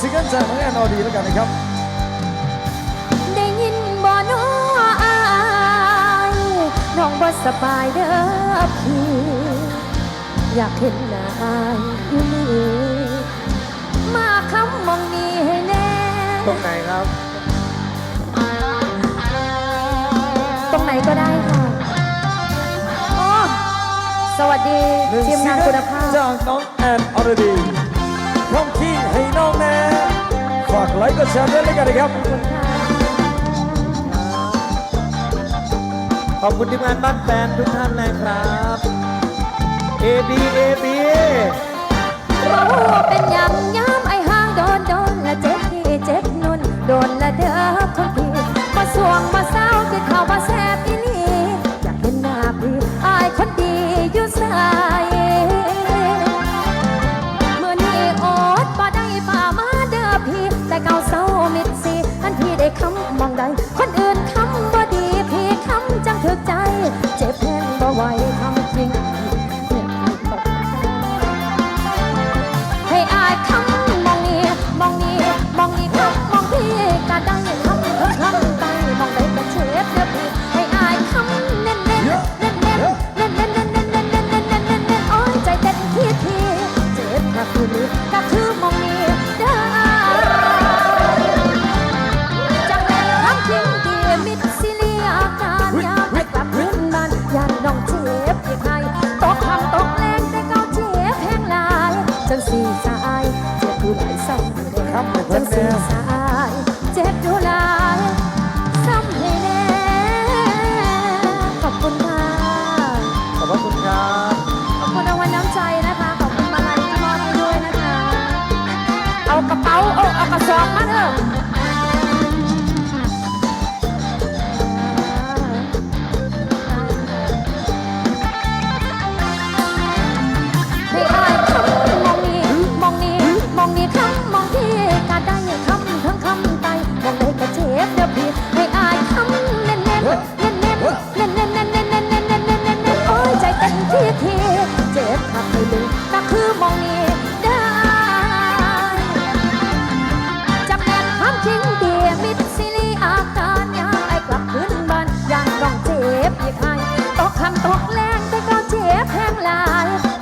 ซิงเกิลจากน้องแอนออดีแล้วกันนะครับ ได้ยินบ่น้ออายน้องบ่สบายเด้อพี่อยากเห็นหน้าอายอยู่นี่มาคำมองนี้ให้แน่ ตรงไหนครับ ตรงไหนก็ได้ค่ะโอ้สวัสดีหนึ่งทีมซิงานเกิคุลณภาพ จากน้องแอนออดีพร้อมที่ให้น้องแน่ากไลค์กดแชร์ด้วยแล้วกันนะครับขอบคุณค่ะขอบคุณทีมงานบ้านแฟนทุกท่านนะครับ AB AB เป็นไง calção. สีสายเจ็บดูหลายซ้ำให้แน่ครับให้เจังสีสายเจ็บดูหลายซ้ำให้แน่ขอบคุณค่ะขอบพระคุณครับขอบคุณรางวัลน้ำใจนะคะ ขอบคุณมาลัยที่มอบให้ด้วยนะคะ เอากระเป๋าเอาเอากระสอบมาเถอะ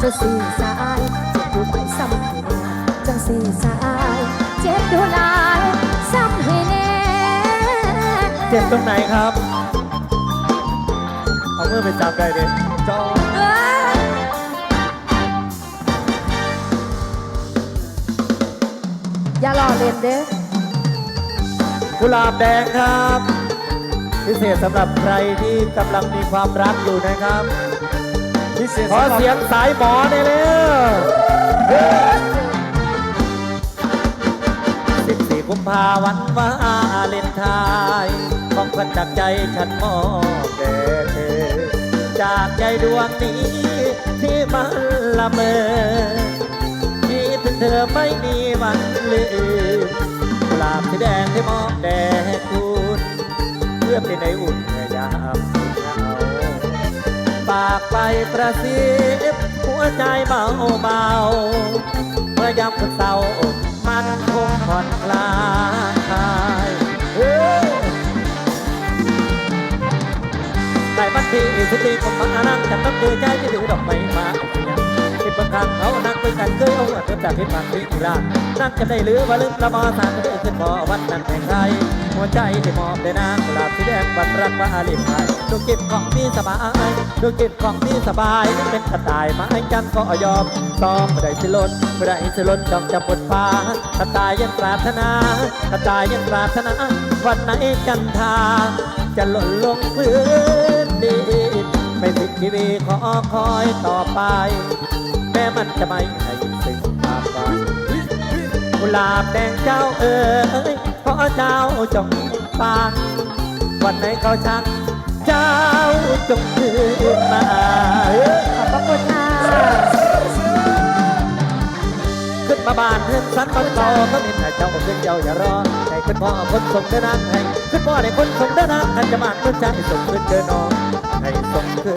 จะสื่อสายเจ็บอยู่ไปซ้ำให้แน่จังสื่อสายเจ็บอยู่หลายซ้ำให้แน่เจ็บตรงไหนครับ เอามือไปจับได้ดิเจ้าเอ้ยอย่าล้อเล่นเด้อกุหลาบแดงครับ พิเศษสำหรับใครที่กำลังมีความรักอยู่นะครับ พิเศษขอสำหรับเสียงสายหมอได้เลยสิบสี่กุมภาวันวาเลนไทน์ของขวัญจากใจฉันมอบแด่เธอ จากใจดวงนี้ที่มันละเมอคิดถึงเธอไม่มีวันลืมกลาบสีแดงที่มอบแด่คุณเพื่อเป็นในอุ่นเากไปประสิบหัวใจเบาเบาเมื่อยามคนเศร้ามันคงผ่อนคลายเฮ้ยในวันที่สิบปีผมมานั่งจะต้องเจอใจที่ถือดอกไม้มา ทางเขานั่งคุยกันเคยเอาเริ่มจากที่ผ่านที่ร่างนั่นจะได้หรือว่าลืมละมอสารก็ได้ขึ้นพอวันนั้นแห่งใจหัวใจที่มอบได้นางกุหลาบสีแดงวันรักว่าอาลิมไทยดูจิตของพี่สบายดูจิตของพี่สบายเป็นกระต่ายไม้จันก็ยอมต้องไม่ได้สิลนไม่ได้สิลนจองจะบนฟ้ากระต่ายยังปรารถนากระต่ายยังปรารถนาวันไหนจันทาจะหล่นลงพื้นดินไม่สิดทีวีขอคอยต่อไป แม้มันจะไม่ให้สิ่งตามไปกุหลาบแดงเจ้าเอ๋ยขอเจ้าจงฟังวันไหนเขาชัก เจ้าจงคืนมาขอบพระคุณค่ะขึ้นมาบ้านเพื่อนสันมันต่อก็เห็นแต่เจ้าขึ้นเจ้าอย่ารอให้ขึ้นพ่อคนส่งเดินนางให้ขึ้นพ่อให้คนส่งเดินนางให้จะมาขึ้นใจส่งขึ้นเดินนองให้ส่งคื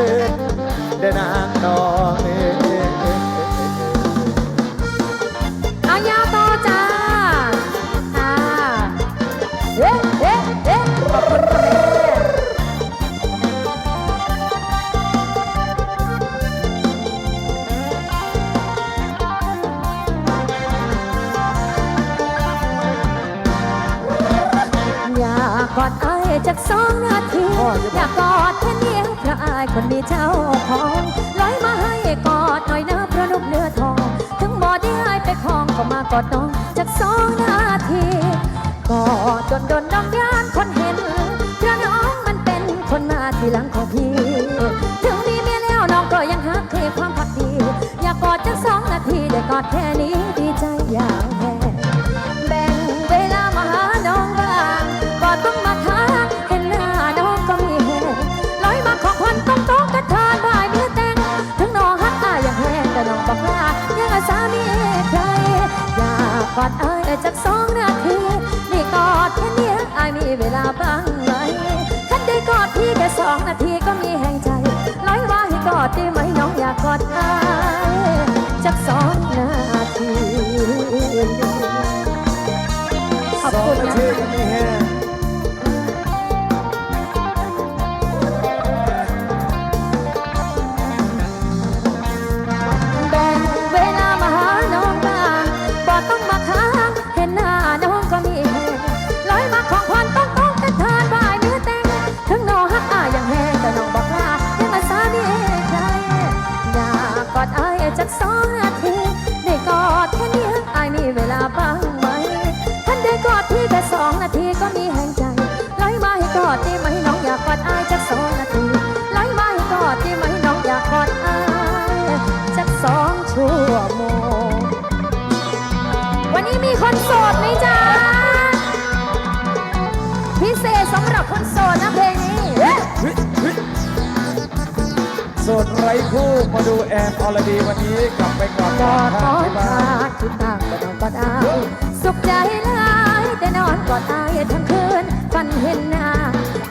น จากสองนาทีอยากกอดแค่เนียงพระอายคนมีเจ้าของลอยมาให้กอดหน่อยนะพระนุกเนื้อทอง ถึงบ่ได้ให้ไปคล้องก็มากอดน้องจากสองนาทีกอดจนโดนดองยานคนเห็นเพราะน้องมันเป็นคนมาทีหลังของพี่ถึงมีเมียแล้วน้องก็ยังหักเทความพักดีอยากกอดจากสองนาทีได้กอดแค่นี้ดีใจอย่าง ขอบสองคุณนานะทีกันนี่แฮะแบ่งเวลามาหาน้องบ้างบ่ต้องมาค้างเห็นหน้าน้องก็มีแหงลอยมาของขวัญต้องต้องกันทานบ่ายเนื้อแตงถึงน้องฮักอายอย่างแห้งแต่น้องบอกว่ายังมาสามีใครอยากกอดอายจากสองนาที นี้มีคนโสดไหมจ๊ะ พิเศษสำหรับคนโสดนะเพลงนี้โสดไร้คู่มาดูแอนอรดีวันนี้กลับไปก่อนกอดทาน้งองที่บ้าขาดคิดต่างก็นอนกอดอายสุขใจหลายแต่นอนกอดอายทั้งคืนฝันเห็นหน้า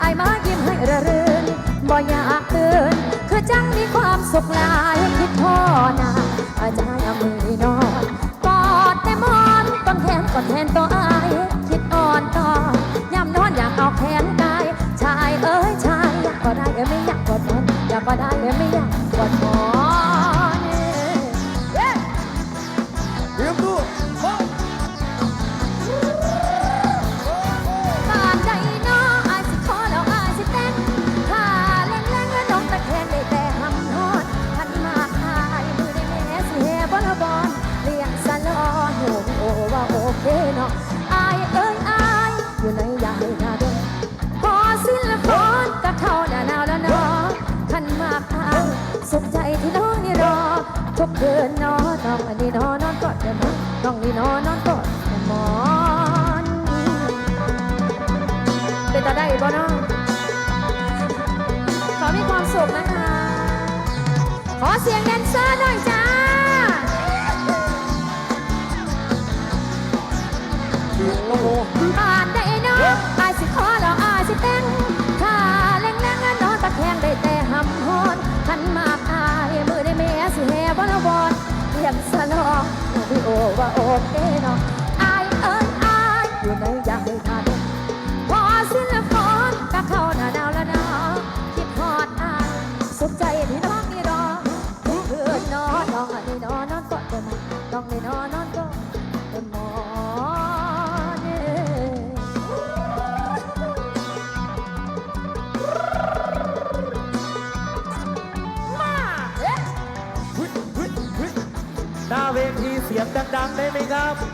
อายมายิ้มให้ระรื่นบ่อยากตื่นคือจังมีความสุขหลายคิดพ่อนาอายจะให้เอามือน้อน ดแทนตัวอาย คิดอ่อนต่อยามนอนอยากเอาแขนกาย ชายเอ้ยชายอยากก็ได้เอ้ยไม่อยากกอดแทนอยากก็ได้เอ้ยไม่อยากกอดหมอ ที่นองนี่รอทุกคืนนอนน้องอันนี้นอนนอนกอดเดี๋ยวน้องน้องนี่นอนนอนกอดเดี๋ยวหมอนเป็นตาได้บ่น้องขอมีความสุขนะคะ ขอเสียงแดนเซอร์หน่อยจ้า ว่าโอเคเนาะ ดังๆได้ไหมครับ